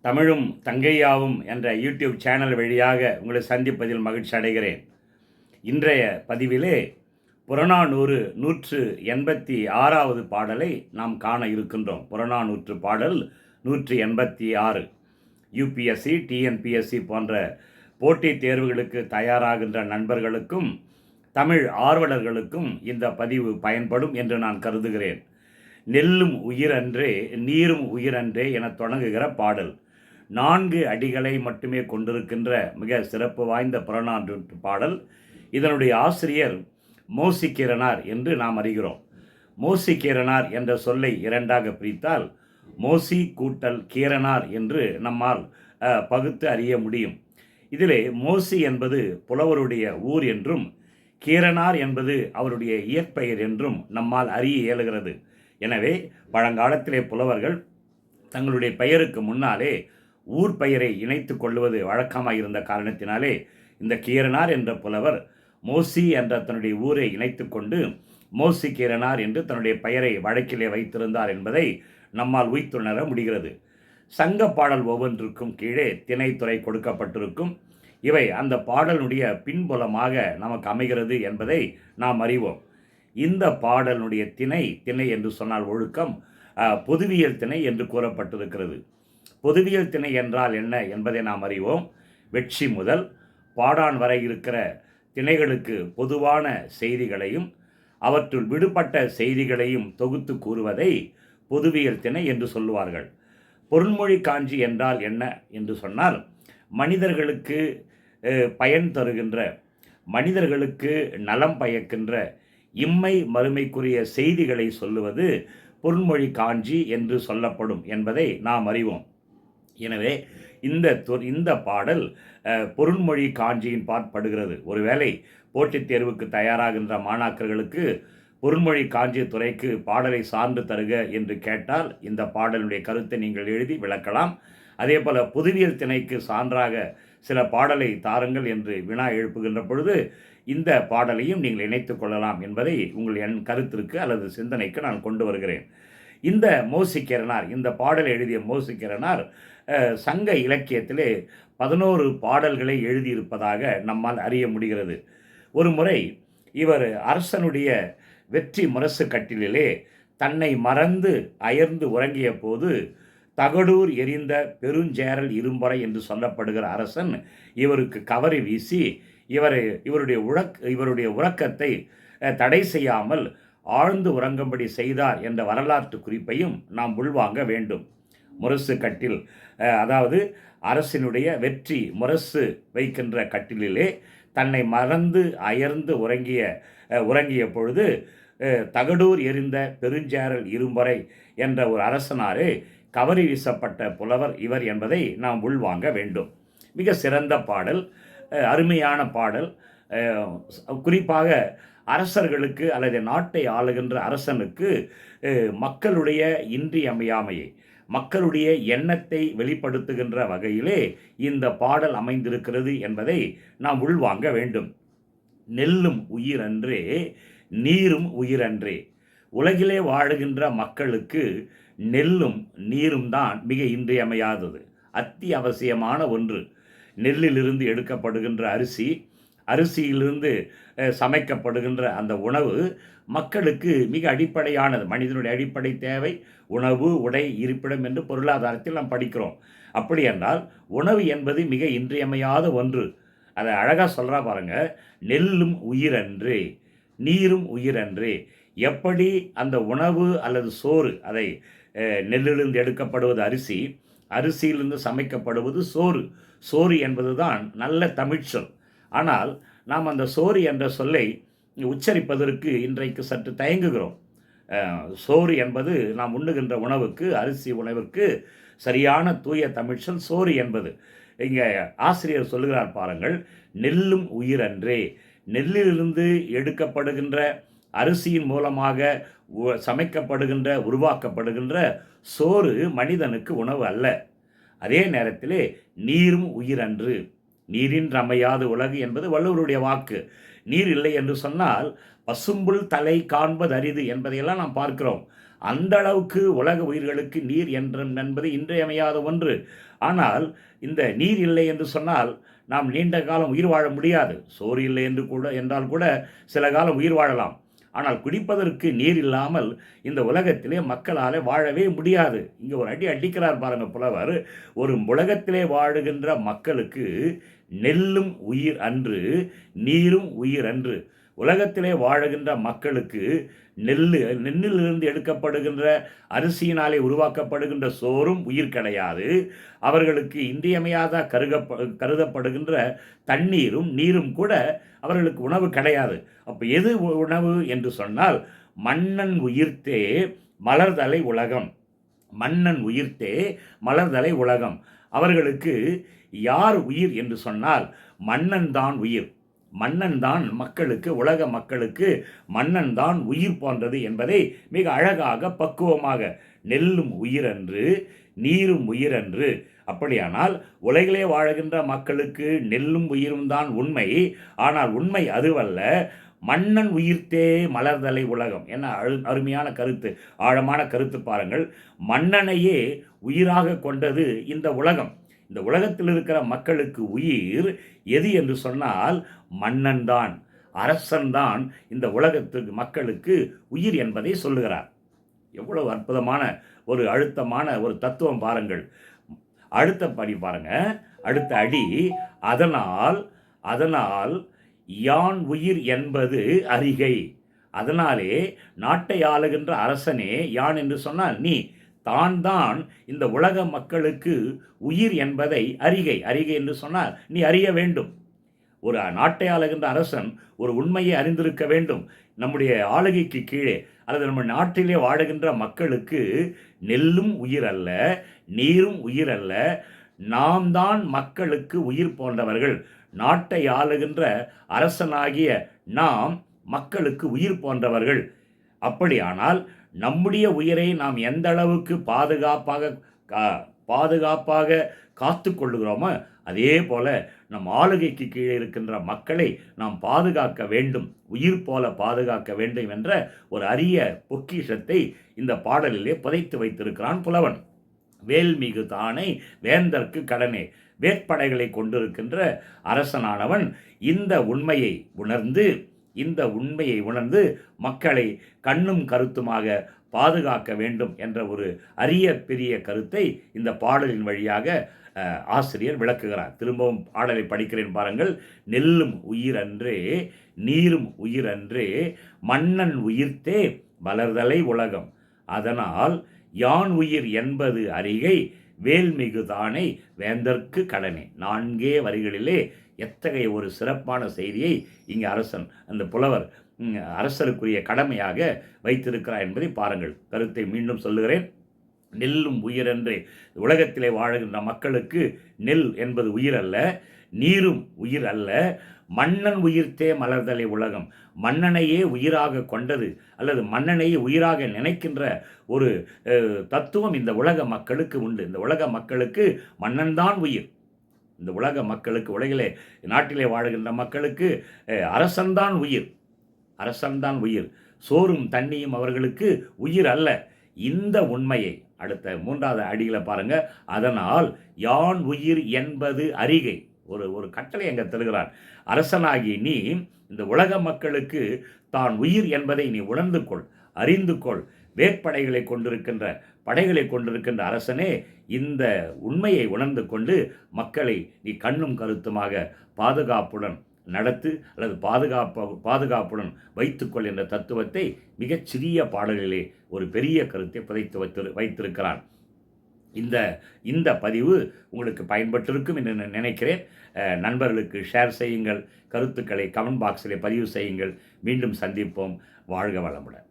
தமிழும் தங்கையாவும் என்ற YouTube channel வழியாக உங்களை சந்திப்பதில் மகிழ்ச்சி அடைகிறேன். இன்றைய பதிவிலே புறநானூறு நூற்று எண்பத்தி ஆறாவது பாடலை நாம் காண இருக்கின்றோம். புறநானூற்று பாடல் நூற்று எண்பத்தி ஆறு. யூபிஎஸ்சி டிஎன்பிஎஸ்சி போன்ற போட்டித் தேர்வுகளுக்கு தயாராகின்ற நண்பர்களுக்கும் தமிழ் ஆர்வலர்களுக்கும் இந்த பதிவு பயன்படும் என்று நான் கருதுகிறேன். நெல்லும் உயிரன்றே நீரும் உயிரன்றே என தொடங்குகிற பாடல். நான்கு அடிகளை மட்டுமே கொண்டிருக்கின்ற மிக சிறப்பு வாய்ந்த புறநானூற்று பாடல். இதனுடைய ஆசிரியர் மோசிக்கிரனார் என்று நாம் அறிகிறோம். மோசிக்கிரனார் என்ற சொல்லை இரண்டாக பிரித்தால் மோசி கூட்டல் கீரனார் என்று நம்மால் பகுத்து அறிய முடியும். இதிலே மோசி என்பது புலவருடைய ஊர் என்றும் கீரனார் என்பது அவருடைய இயற்பெயர் என்றும் நம்மால் அறிய இயலுகிறது. எனவே பழங்காலத்திலே புலவர்கள் தங்களுடைய பெயருக்கு முன்னாலே ஊர் பெயரை இணைத்து கொள்வது வழக்கமாக இருந்த காரணத்தினாலே இந்த கீரனார் என்ற புலவர் மோசி என்ற தன்னுடைய ஊரை இணைத்து கொண்டு மோசி கீரனார் என்று தன்னுடைய பெயரை வழக்கிலே வைத்திருந்தார் என்பதை நம்மால் உய்த்துணர முடிகிறது. சங்க பாடல் ஒவ்வொன்றுக்கும் கீழே திணைத்துறை கொடுக்கப்பட்டிருக்கும். இவை அந்த பாடலுடைய பின்புலமாக நமக்கு அமைகிறது என்பதை நாம் அறிவோம். இந்த பாடலுடைய திணை திணை என்று சொன்னால் ஒழுக்கம் பொதுவியல் திணை என்று கூறப்பட்டிருக்கிறது. பொதுவியல் திணை என்றால் என்ன என்பதை நாம் அறிவோம். வெற்றி முதல் பாடான் வரை இருக்கிற திணைகளுக்கு பொதுவான செய்திகளையும் அவற்றுள் விடுபட்ட செய்திகளையும் தொகுத்து கூறுவதை பொதுவியல் திணை என்று சொல்லுவார்கள். பொருள்மொழி காஞ்சி என்றால் என்ன என்று சொன்னால் மனிதர்களுக்கு பயன் தருகின்ற மனிதர்களுக்கு நலம் பயக்கின்ற இம்மை மறுமைக்குரிய செய்திகளை சொல்லுவது பொருள்மொழி காஞ்சி என்று சொல்லப்படும் என்பதை நாம் அறிவோம். எனவே இந்த தொ- இந்த பாடல் பொருண்மொழி காஞ்சியின் பாற்படுகிறது ஒருவேளை போட்டித் தேர்வுக்கு தயாராகின்ற மாணாக்கர்களுக்கு பொருண்மொழி காஞ்சி துறைக்கு பாடலை சார்ந்து தருக என்று கேட்டால் இந்த பாடலுடைய கருத்தை நீங்கள் எழுதி விளக்கலாம். அதே போல் புதுவியல் திணைக்கு சான்றாக சில பாடலை தாருங்கள் என்று வினா எழுப்புகின்ற பொழுது இந்த பாடலையும் நீங்கள் இணைத்து கொள்ளலாம் என்பதை உங்கள் என் கருத்திற்கு அல்லது சிந்தனைக்கு நான் கொண்டு வருகிறேன். இந்த மோசிக்கிறனார் இந்த பாடலை எழுதிய மோசிக்கிறனார் சங்க இலக்கியத்திலே பதினோரு பாடல்களை எழுதியிருப்பதாக நம்மால் அறிய முடிகிறது. ஒரு முறை இவர் அரசனுடைய வெற்றி முரசு கட்டிலிலே தன்னை மறந்து அயர்ந்து உறங்கிய போது தகடூர் எரிந்த பெருஞ்சேரல் இரும்பறை என்று சொல்லப்படுகிற அரசன் இவருக்கு கவரி வீசி இவரை இவருடைய உழக் இவருடைய உறக்கத்தை தடை செய்யாமல் ஆழ்ந்து உறங்கும்படி செய்தார் என்ற வரலாற்று குறிப்பையும் நாம் உள்வாங்க வேண்டும். முரசு கட்டில் அதாவது அரசினுடைய வெற்றி முரசு வைக்கின்ற கட்டிலிலே தன்னை மறந்து அயர்ந்து உறங்கிய உறங்கிய பொழுது தகடூர் எரிந்த பெருஞ்சேரல் இரும்பறை என்ற ஒரு அரசனாரே கவரி வீசப்பட்ட புலவர் இவர் என்பதை நாம் உள்வாங்க வேண்டும். மிக சிறந்த பாடல் அருமையான பாடல். குறிப்பாக அரசர்களுக்கு அல்லது நாட்டை ஆளுகின்ற அரசனுக்கு மக்களுடைய இன்றியமையாமையை மக்களுடைய எண்ணத்தை வெளிப்படுத்துகின்ற வகையிலே இந்த பாடல் அமைந்திருக்கிறது என்பதை நாம் உள்வாங்க வேண்டும். நெல்லும் உயிரன்றே நீரும் உயிரன்றே. உலகிலே வாழுகின்ற மக்களுக்கு நெல்லும் நீரும் தான் மிக இன்றியமையாதது. அத்தியாவசியமான ஒன்று. நெல்லிலிருந்து எடுக்கப்படுகின்ற அரிசி அரிசியிலிருந்து சமைக்கப்படுகின்ற அந்த உணவு மக்களுக்கு மிக அடிப்படையானது. மனிதனுடைய அடிப்படை தேவை உணவு உடை இருப்பிடம் என்று பொருளாதாரத்தில் நாம் படிக்கிறோம். அப்படி என்றால் உணவு என்பது மிக இன்றியமையாத ஒன்று. அதை அழகாக சொல்கிறா பாருங்க நெல்லும் உயிரன்று நீரும் உயிரன்று. எப்படி அந்த உணவு அல்லது சோறு அதை நெல்லிலிருந்து எடுக்கப்படுவது அரிசி அரிசியிலிருந்து சமைக்கப்படுவது சோறு. சோறு என்பதுதான் நல்ல தமிழ்ச்சொல். ஆனால் நாம் அந்த சோறு என்ற சொல்லை உச்சரிப்பதற்கு இன்றைக்கு சற்று தயங்குகிறோம். சோறு என்பது நாம் உண்ணுகின்ற உணவுக்கு அரிசி உணவிற்கு சரியான தூய தமிழ்ச்சொல் சோறு என்பது. இங்கே ஆசிரியர் சொல்லுகிறார் பாருங்கள் நெல்லும் உயிரன்றே. நெல்லிலிருந்து எடுக்கப்படுகின்ற அரிசியின் மூலமாக உ- சமைக்கப்படுகின்ற உருவாக்கப்படுகின்ற சோறு மனிதனுக்கு உணவு அல்ல. அதே நேரத்திலே நீரும் உயிரன்று. நீரின் அமையாது உலகு என்பது வள்ளுவருடைய வாக்கு. நீர் இல்லை என்று சொன்னால் பசும்புல் தலை காண்பது அரிது என்பதையெல்லாம் நாம் பார்க்கிறோம். அந்த அளவுக்கு உலக உயிர்களுக்கு நீர் என்ற என்பது இன்றியமையாத ஒன்று. ஆனால் இந்த நீர் இல்லை என்று சொன்னால் நாம் நீண்ட காலம் உயிர் வாழ முடியாது. சோறு இல்லை என்று கூட என்றால் கூட சில காலம் உயிர் வாழலாம். ஆனால் குடிப்பதற்கு நீர் இல்லாமல் இந்த உலகத்திலே மக்களால் வாழவே முடியாது. இங்கே ஒரு அடி அடிக்கிறார் பாருங்க புலவர். ஒரு உலகத்திலே வாழுகின்ற மக்களுக்கு நெல்லும் உயிர் அன்று நீரும் உயிர் அன்று. உலகத்திலே வாழுகின்ற மக்களுக்கு நெல் நெல்லிலிருந்து எடுக்கப்படுகின்ற அரிசியினாலே உருவாக்கப்படுகின்ற சோறும் உயிர் கிடையாது. அவர்களுக்கு இன்றியமையாத கருக கருதப்படுகின்ற தண்ணீரும் நீரும் கூட அவர்களுக்கு உணவு கிடையாது. அப்போ எது உணவு என்று சொன்னால் மன்னன் உயிர்த்தே மலர்தலை உலகம். மன்னன் உயிர்த்தே மலர்தலை உலகம். அவர்களுக்கு யார் உயிர் என்று சொன்னால் மன்னன் தான் உயிர். மன்னன் தான் மக்களுக்கு உலக மக்களுக்கு மன்னன் தான் உயிர் போன்றது என்பதை மிக அழகாக பக்குவமாக நெல்லும் உயிரன்று நீரும் உயிரன்று. அப்படியானால் உலகிலே வாழுகின்ற மக்களுக்கு நெல்லும் உயிரும் தான் உண்மை. ஆனால் உண்மை அதுவல்ல மன்னன் உயிர்த்தே மலர்தலை உலகம். என்ன அழு அருமையான கருத்து ஆழமான கருத்து பாருங்கள். மன்னனையே உயிராக கொண்டது இந்த உலகம். இந்த உலகத்தில் இருக்கிற மக்களுக்கு உயிர் எது என்று சொன்னால் மன்னன்தான் அரசன்தான் இந்த உலகத்துக்கு மக்களுக்கு உயிர் என்பதை சொல்லுகிறார். எவ்வளவு அற்புதமான ஒரு அழுத்தமான ஒரு தத்துவம் பாருங்கள். அடுத்த படி பாருங்க. அடுத்த அடி அதனால் அதனால் யான் உயிர் என்பது அறிகை. அதனாலே நாட்டை ஆளுகின்ற அரசனே யான் என்று சொன்னால் நீ. தான் தான் இந்த உலக மக்களுக்கு உயிர் என்பதை அறிகை. அறிகை என்று சொன்னால் நீ அறிய வேண்டும். ஒரு நாட்டை ஆளுகின்ற அரசன் ஒரு உண்மையை அறிந்திருக்க வேண்டும். நம்முடைய ஆளுகைக்கு கீழே அல்லது நம்ம நாட்டிலே வாழுகின்ற மக்களுக்கு நெல்லும் உயிர் அல்ல நீரும் உயிர் அல்ல. நாம் தான் மக்களுக்கு உயிர் போன்றவர்கள். நாட்டை ஆளுகின்ற அரசனாகிய நாம் மக்களுக்கு உயிர் போன்றவர்கள். அப்படியானால் நம்முடைய உயிரை நாம் எந்த அளவுக்கு பாதுகாப்பாக கா பாதுகாப்பாக காத்து கொள்ளுகிறோமோ அதே போல நம் ஆளுகைக்கு கீழே இருக்கின்ற மக்களை நாம் பாதுகாக்க வேண்டும் உயிர் போல பாதுகாக்க வேண்டும் என்ற ஒரு அரிய பொக்கிஷத்தை இந்த பாடலிலே புதைத்து வைத்திருக்கிறான் புலவன். வேல்மிகு தானே வேந்தற்கு கடனே வேட்படைகளை கொண்டிருக்கின்ற அரசனானவன் இந்த உண்மையை உணர்ந்து இந்த உண்மையை உணர்ந்து மக்களை கண்ணும் கருத்துமாக பாதுகாக்க வேண்டும் என்ற ஒரு அரிய பெரிய கருத்தை இந்த பாடலின் வழியாக ஆசிரியர் விளக்குகிறார். திரும்பவும் பாடலை படிக்கிறேன் பாருங்கள். நெல்லும் உயிரன்றே நீரும் உயிரன்றே மன்னன் உயிர்த்தே வளர்தலை உலகம். அதனால் யான் உயிர் என்பது அறிகை வேல்மிகுதானை வேந்தற்கு கடனே. நான்கே வரிகளிலே எத்தகைய ஒரு சிறப்பான செய்தியை இங்கே அரசன் அந்த புலவர் அரசருக்குரிய கடமையாக வைத்திருக்கிறார் என்பதை பாருங்கள். கருத்தை மீண்டும் சொல்லுகிறேன். நெல்லும் உயிரென்று. உலகத்திலே வாழுகின்ற மக்களுக்கு நெல் என்பது உயிர் அல்ல நீரும் உயிர் அல்ல. மன்னன் உயிர்த்தே மலர்தலை உலகம். மன்னனையே உயிராக கொண்டது அல்லது மன்னனையே உயிராக நினைக்கின்ற ஒரு தத்துவம் இந்த உலக மக்களுக்கு உண்டு. இந்த உலக மக்களுக்கு மன்னன்தான் உயிர். இந்த உலக மக்களுக்கு உலகிலே நாட்டிலே வாழுகின்ற மக்களுக்கு அரசன்தான் உயிர். அரசன்தான் உயிர். சோறும் தண்ணியும் அவர்களுக்கு உயிர் அல்ல. இந்த உண்மையை அடுத்த மூன்றாவது அடியில் பாருங்க. அதனால் யான் உயிர் என்பது அறிகை. ஒரு ஒரு கட்டளை அங்கே தருகிறான். அரசனாகி நீ இந்த உலக மக்களுக்கு தான் உயிர் என்பதை நீ உணர்ந்து கொள் அறிந்து கொள். வேட்படைகளை கொண்டிருக்கின்ற படைகளை கொண்டிருக்கின்ற அரசனே இந்த உண்மையை உணர்ந்து கொண்டு மக்களை நீ கண்ணும் கருத்துமாக பாதுகாப்புடன் நடத்து அல்லது பாதுகாப்பு பாதுகாப்புடன் வைத்துக்கொள் என்ற தத்துவத்தை மிகச் சிறிய பாடல்களிலே ஒரு பெரிய கருத்தை புதைத்து வைத்து வைத்திருக்கிறான். இந்த இந்த பதிவு உங்களுக்கு பயன்பட்டிருக்கும் என்று நினைக்கிறேன். நண்பர்களுக்கு ஷேர் செய்யுங்கள். கருத்துக்களை கமெண்ட் பாக்ஸில் பதிவு செய்யுங்கள். மீண்டும் சந்திப்போம். வாழ்க வளமுடன்.